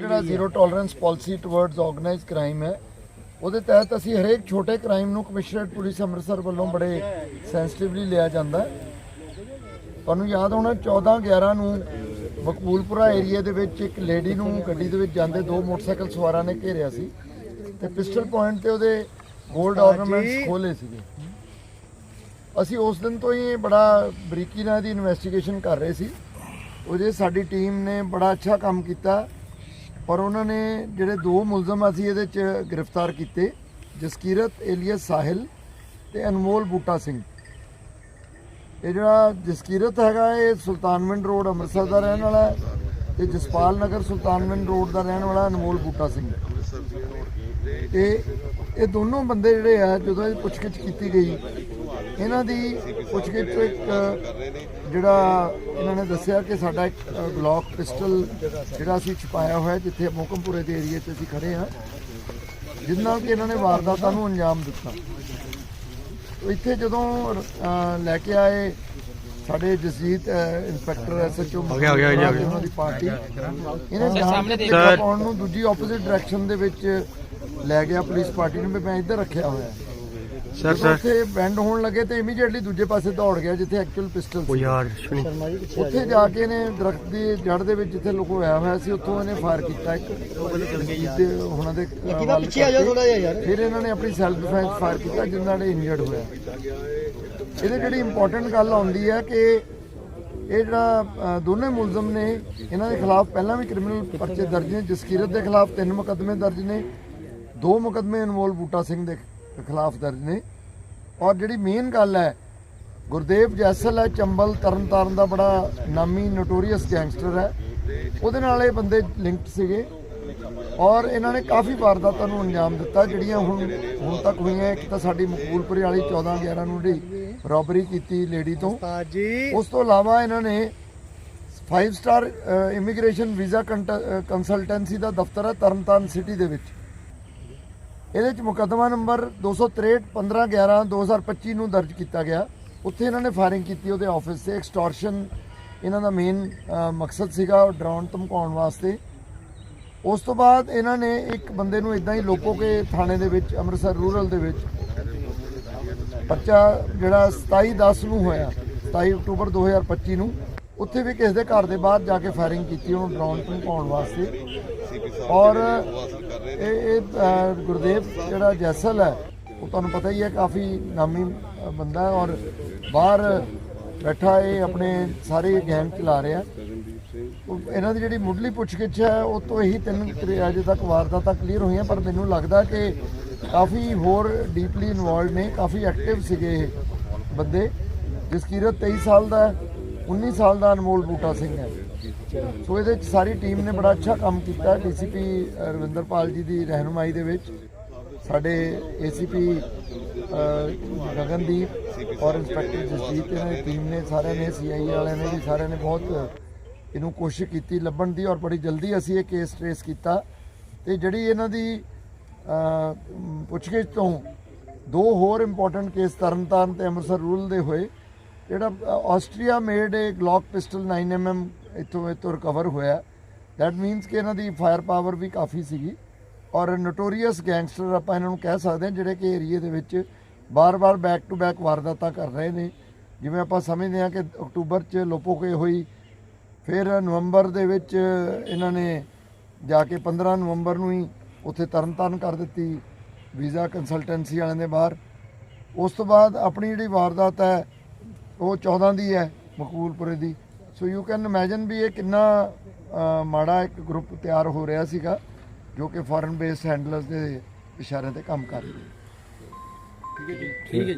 ਜਿਹੜਾ zero tolerance policy towards organised crime ਹੈ ਉਹਦੇ ਤਹਿਤ ਅਸੀਂ ਹਰੇਕ ਛੋਟੇ ਕ੍ਰਾਈਮ ਨੂੰ ਕਮਿਸ਼ਨਰੇਟ ਪੁਲਿਸ ਅੰਮ੍ਰਿਤਸਰ ਵੱਲੋਂ ਬੜੇ ਸੈਂਸਿਟਿਵਲੀ ਲਿਆ ਜਾਂਦਾ ਹੈ। ਤੁਹਾਨੂੰ ਯਾਦ ਹੋਣਾ 14 11 ਨੂੰ ਮਕਬੂਲਪੁਰਾ ਏਰੀਆ ਦੇ ਵਿੱਚ ਇੱਕ ਲੇਡੀ ਨੂੰ ਗੱਡੀ ਦੇ ਵਿੱਚ ਜਾਂਦੇ ਦੋ ਮੋਟਰਸਾਈਕਲ ਸਵਾਰਾਂ ਨੇ ਘੇਰਿਆ ਸੀ ਤੇ ਪਿਸਟਲ ਪੁਆਇੰਟ ਤੇ ਉਹਦੇ 골ਡ ਆਰਨਾਮੈਂਟਸ ਖੋਲੇ ਸੀਗੇ। ਅਸੀਂ ਉਸ ਦਿਨ ਤੋਂ ਹੀ ਬੜਾ ਬਰੀਕੀ ਨਾਲ ਦੀ ਇਨਵੈਸਟੀਗੇਸ਼ਨ ਕਰ ਰਹੇ ਸੀ। ਉਹਦੇ ਸਾਡੀ ਟੀਮ ਨੇ ਬੜਾ ਅੱਛਾ ਕੰਮ ਕੀਤਾ। ਪਰ ਉਹਨਾਂ ਨੇ ਜਿਹੜੇ ਦੋ ਮੁਲਜ਼ਮ ਅਸੀਂ ਇਹਦੇ ਚ ਗ੍ਰਿਫਤਾਰ ਕੀਤੇ, ਜਸਕੀਰਤ ਏਲੀਅਸ ਸਾਹਿਲ ਤੇ ਅਨਮੋਲ ਬੂਟਾ ਸਿੰਘ। ਇਹ ਜਿਹੜਾ ਜਸਕੀਰਤ ਹੈਗਾ, ਇਹ ਸੁਲਤਾਨਵਿੰਡ ਰੋਡ ਅੰਮ੍ਰਿਤਸਰ ਦਾ ਰਹਿਣ ਵਾਲਾ ਹੈ ਤੇ ਜਸਪਾਲ ਨਗਰ ਸੁਲਤਾਨਵਿੰਡ ਰੋਡ ਦਾ ਰਹਿਣ ਵਾਲਾ ਅਨਮੋਲ ਬੂਟਾ ਸਿੰਘ। ਤੇ ਇਹ ਦੋਨੋਂ ਬੰਦੇ ਜਿਹੜੇ ਆ, ਜਦੋਂ ਇਹ ਪੁੱਛਗਿੱਛ ਕੀਤੀ ਗਈ, ਇਹਨਾਂ ਦੀ ਪੁੱਛਗਿੱਛ ਇੱਕ ਜਿਹੜਾ ਇਹਨਾਂ ਨੇ ਦੱਸਿਆ ਕਿ ਸਾਡਾ ਇੱਕ ਗਲੌਕ ਪਿਸਟਲ ਜਿਹੜਾ ਅਸੀਂ ਛੁਪਾਇਆ ਹੋਇਆ ਜਿੱਥੇ ਮੋਕਮਪੁਰੇ ਦੇ ਏਰੀਆ 'ਚ ਅਸੀਂ ਖੜੇ ਆ ਜਿਸ ਨਾਲ ਕਿ ਇਹਨਾਂ ਨੇ ਵਾਰਦਾਤਾਂ ਨੂੰ ਅੰਜਾਮ ਦਿੱਤਾ। ਇੱਥੇ ਜਦੋਂ ਲੈ ਕੇ ਆਏ ਸਾਡੇ ਜਸਜੀਤ ਇੰਸਪੈਕਟਰ ਐਸਐਚਓ ਹੋ ਗਿਆ ਹੋ ਗਿਆ ਉਹਨਾਂ ਦੀ ਪਾਰਟੀ ਇਹਨੇ ਸਾਹਮਣੇ ਦੇਖਾ। ਪਾਉਣ ਨੂੰ ਦੂਜੀ ਆਪੋਜ਼ਿਟ ਡਾਇਰੈਕਸ਼ਨ ਦੇ ਵਿੱਚ ਲੈ ਗਿਆ ਪੁਲਿਸ ਪਾਰਟੀ ਨੂੰ ਵੀ ਮੈਂ ਇੱਧਰ ਰੱਖਿਆ ਹੋਇਆ। Sir sir. ਉੱਥੇ ਬੈਂਡ ਹੋਣ ਲੱਗੇ ਤੇ ਇਮੀਡੀਏਟਲੀ ਦੂਜੇ ਪਾਸੇ ਦੌੜ ਗਿਆ ਜਿੱਥੇ ਐਕਚੁਅਲ ਪਿਸਟਲ ਸੀ। ਯਾਰ ਸੁਣੀ। ਉੱਥੇ ਜਾ ਕੇ ਨੇ ਦਰਖਤ ਦੀ ਜੜ ਦੇ ਵਿੱਚ ਜਿੱਥੇ ਲੁਕੋਇਆ ਹੋਇਆ ਸੀ ਉੱਥੋਂ ਇਹਨੇ ਫਾਇਰ ਕੀਤਾ ਇੱਕ। ਜਿਹਦੇ ਉਹਨਾਂ ਦੇ ਕਿਹਦਾ ਪਿੱਛੇ ਆ ਜਾ ਥੋੜਾ ਜਿਹਾ ਯਾਰ। ਫਿਰ ਇਹਨਾਂ ਨੇ ਆਪਣੀ ਸੈਲਫ ਡਿਫੈਂਸ ਫਾਇਰ ਕੀਤਾ ਨਾਲ ਇਹ ਇੰਜਰਡ ਹੋਇਆ। ਇਹਦੇ ਜਿਹੜੀ ਇੰਪੋਰਟੈਂਟ ਗੱਲ ਆਉਂਦੀ ਹੈ ਕਿ ਇਹ ਜਿਹੜਾ ਦੋਨੇ ਮੁਲਜ਼ਮ ਨੇ ਇਹਨਾਂ ਦੇ ਖਿਲਾਫ ਪਹਿਲਾਂ ਵੀ ਕ੍ਰਿਮੀਨਲ ਪਰਚੇ ਦਰਜ ਨੇ ਜਸਕੀਰਤ ਦੇ ਖਿਲਾਫ ਤਿੰਨ ਮੁਕੱਦਮੇ ਦਰਜ ਨੇ ਦੋ ਮੁਕੱਦਮੇ ਅਨਮੋਲ ਬੂਟਾ ਸਿੰਘ ਦੇ ਖਿਲਾਫ ਦਰਜ ਨੇ। ਔਰ ਜਿਹੜੀ ਮੇਨ ਗੱਲ ਹੈ ਗੁਰਦੇਵ ਜੈਸਲ ਹੈ ਚੰਬਲ ਤਰਨਤਾਰਨ ਦਾ ਬੜਾ ਨਾਮੀ ਨੋਟੋਰੀਅਸ ਗੈਂਗਸਟਰ ਹੈ। ਉਹਦੇ ਨਾਲ ਇਹ ਬੰਦੇ ਲਿੰਕਡ ਸੀਗੇ। ਔਰ ਇਹਨਾਂ ਨੇ ਕਾਫੀ ਵਾਰਦਾਤਾਂ ਨੂੰ ਅੰਜਾਮ ਦਿੱਤਾ ਜਿਹੜੀਆਂ ਹੁਣ ਹੁਣ ਤੱਕ ਹੋਈਆਂ। ਇੱਕ ਤਾਂ ਸਾਡੀ ਮਕਬੂਲਪੁਰੇ ਵਾਲੀ 14 11 ਨੂੰ ਜਿਹੜੀ ਰੋਬਰੀ ਕੀਤੀ ਲੇਡੀ ਤੋਂ। ਉਸ ਤੋਂ ਇਲਾਵਾ ਇਹਨਾਂ ਨੇ 5 ਸਟਾਰ ਇਮੀਗ੍ਰੇਸ਼ਨ ਵੀਜ਼ਾ ਕੰਸਲਟੈਂਸੀ ਦਾ ਦਫ਼ਤਰ ਹੈ ਤਰਨਤਾਰਨ ਸਿਟੀ ਦੇ ਵਿੱਚ। ਇਹਦੇ ਚ ਮੁਕੱਦਮਾ ਨੰਬਰ 263 15 11 2025 ਨੂੰ ਦਰਜ ਕੀਤਾ ਗਿਆ। ਉੱਥੇ ਇਹਨਾਂ ਨੇ ਫਾਇਰਿੰਗ ਕੀਤੀ ਉਹਦੇ ਆਫਿਸ ਤੇ ਐਕਸਟੋਰਸ਼ਨ ਇਹਨਾਂ ਦਾ ਮੇਨ ਮਕਸਦ ਸੀਗਾ ਡਰਾਉਣ, ਧਮਕਾਉਣ ਵਾਸਤੇ। ਉਸ ਤੋਂ ਬਾਅਦ ਇਹਨਾਂ ਨੇ ਇੱਕ ਬੰਦੇ ਨੂੰ ਇਦਾਂ ਹੀ ਲੋਕੋ ਕੇ ਥਾਣੇ ਦੇ ਵਿੱਚ, ਅੰਮ੍ਰਿਤਸਰ ਰੂਰਲ ਦੇ ਵਿੱਚ ਪਰਚਾ ਜਿਹੜਾ 27 10 ਨੂੰ ਹੋਇਆ 27 ਅਕਤੂਬਰ 2025 ਨੂੰ। ਉੱਥੇ ਵੀ ਕਿਸੇ ਦੇ ਘਰ ਦੇ ਬਾਹਰ ਜਾ ਕੇ ਫਾਇਰਿੰਗ ਕੀਤੀ, ਉਹਨੂੰ ਡਰਾਉਣ, ਧਮਕਾਉਣ ਵਾਸਤੇ। ਔਰ ਇਹ ਇਹ ਗੁਰਦੇਵ ਜਿਹੜਾ ਜੈਸਲ ਹੈ ਉਹ ਤੁਹਾਨੂੰ ਪਤਾ ਹੀ ਹੈ ਕਾਫੀ ਨਾਮੀ ਬੰਦਾ ਹੈ ਔਰ ਬਾਹਰ ਬੈਠਾ ਇਹ ਆਪਣੇ ਸਾਰੇ ਗੈਂਗ ਚਲਾ ਰਿਹਾ ਇਹਨਾਂ ਦੀ ਜਿਹੜੀ ਮੁੱਢਲੀ ਪੁੱਛਗਿੱਛ ਹੈ ਉਹ ਤੋਂ ਇਹੀ ਤਿੰਨ ਅਜੇ ਤੱਕ ਵਾਰਦਾਤਾਂ ਕਲੀਅਰ ਹੋਈਆਂ ਪਰ ਮੈਨੂੰ ਲੱਗਦਾ ਕਿ ਕਾਫੀ ਹੋਰ ਡੀਪਲੀ ਇਨਵੋਲਡ ਨੇ ਕਾਫੀ ਐਕਟਿਵ ਸੀਗੇ ਇਹ ਬੰਦੇ ਜਸਕੀਰਤ 23 ਸਾਲ ਦਾ ਹੈ 19 ਸਾਲ ਦਾ ਅਨਮੋਲ ਬੂਟਾ ਸਿੰਘ ਹੈ। ਸੋ ਇਹਦੇ ਵਿੱਚ ਸਾਰੀ ਟੀਮ ਨੇ ਬੜਾ ਅੱਛਾ ਕੰਮ ਕੀਤਾ ਡੀਸੀਪੀ ਰਵਿੰਦਰਪਾਲ ਜੀ ਦੀ ਰਹਿਨੁਮਾਈ ਦੇ ਵਿੱਚ। ਸਾਡੇ ਏਸੀਪੀ ਗਗਨਦੀਪ ਔਰ ਇੰਸਪੈਕਟਰ ਜਸਜੀਤ ਇਹਨਾਂ ਦੀ ਟੀਮ ਨੇ, ਸਾਰਿਆਂ ਨੇ ਸੀਆਈ ਵਾਲਿਆਂ ਨੇ ਵੀ ਸਾਰਿਆਂ ਨੇ ਬਹੁਤ ਇਹਨੂੰ ਕੋਸ਼ਿਸ਼ ਕੀਤੀ ਲੱਭਣ ਦੀ ਔਰ ਬੜੀ ਜਲਦੀ ਅਸੀਂ ਇਹ ਕੇਸ ਟ੍ਰੇਸ ਕੀਤਾ। ਤੇ ਜਿਹੜੀ ਇਹਨਾਂ ਦੀ ਪੁੱਛਗਿੱਛ ਤੋਂ ਦੋ ਹੋਰ ਇੰਪੋਰਟੈਂਟ ਕੇਸ ਤਰਨਤਾਰਨ ਤੇ ਅੰਮ੍ਰਿਤਸਰ ਰੂਰਲ ਦੇ ਹੋਏ, ਜਿਹੜਾ Austria made a Glock pistol 9mm ਇੱਥੋਂ ਇੱਥੋਂ ਰਿਕਵਰ ਹੋਇਆ। ਦੈਟ ਮੀਨਸ ਕਿ ਇਹਨਾਂ ਦੀ ਫਾਇਰ ਪਾਵਰ ਵੀ ਕਾਫੀ ਸੀਗੀ। ਔਰ ਨੋਟੋਰੀਅਸ ਗੈਂਗਸਟਰ ਆਪਾਂ ਇਹਨਾਂ ਨੂੰ ਕਹਿ ਸਕਦੇ ਹਾਂ, ਜਿਹੜੇ ਕਿ ਏਰੀਏ ਦੇ ਵਿੱਚ ਬਾਰ-ਬਾਰ ਬੈਕ ਟੂ ਬੈਕ ਵਾਰਦਾਤਾਂ ਕਰ ਰਹੇ ਨੇ। ਜਿਵੇਂ ਆਪਾਂ ਸਮਝਦੇ ਹਾਂ ਕਿ ਅਕਤੂਬਰ 'ਚ ਲੋਪੋਕੇ ਹੋਈ, ਫਿਰ ਨਵੰਬਰ ਦੇ ਵਿੱਚ ਇਹਨਾਂ ਨੇ ਜਾ ਕੇ 15 ਨਵੰਬਰ ਨੂੰ ਹੀ ਉੱਥੇ ਤਰਨਤਾਰਨ ਕਰ ਦਿੱਤੀ, ਵੀਜ਼ਾ ਕੰਸਲਟੈਂਸੀ ਵਾਲਿਆਂ ਦੇ ਬਾਹਰ। ਉਸ ਤੋਂ ਬਾਅਦ ਆਪਣੀ ਜਿਹੜੀ ਵਾਰਦਾਤ ਹੈ, ਉਹ 14 ਦੀ ਹੈ, ਮਕਬੂਲਪੁਰੇ ਦੀ। ਸੋ ਯੂ ਕੈਨ ਇਮੇਜਿਨ ਵੀ ਇਹ ਕਿੰਨਾ ਮਾੜਾ ਇੱਕ ਗਰੁੱਪ ਤਿਆਰ ਹੋ ਰਿਹਾ ਸੀਗਾ ਜੋ ਕਿ ਫੋਰਨ ਬੇਸਡ ਹੈਂਡਲਰਸ ਦੇ ਇਸ਼ਾਰਿਆਂ ਤੇ ਕੰਮ ਕਰ ਰਹੇ ਠੀਕ ਹੈ ਜੀ। ਠੀਕ ਹੈ। ਜੀ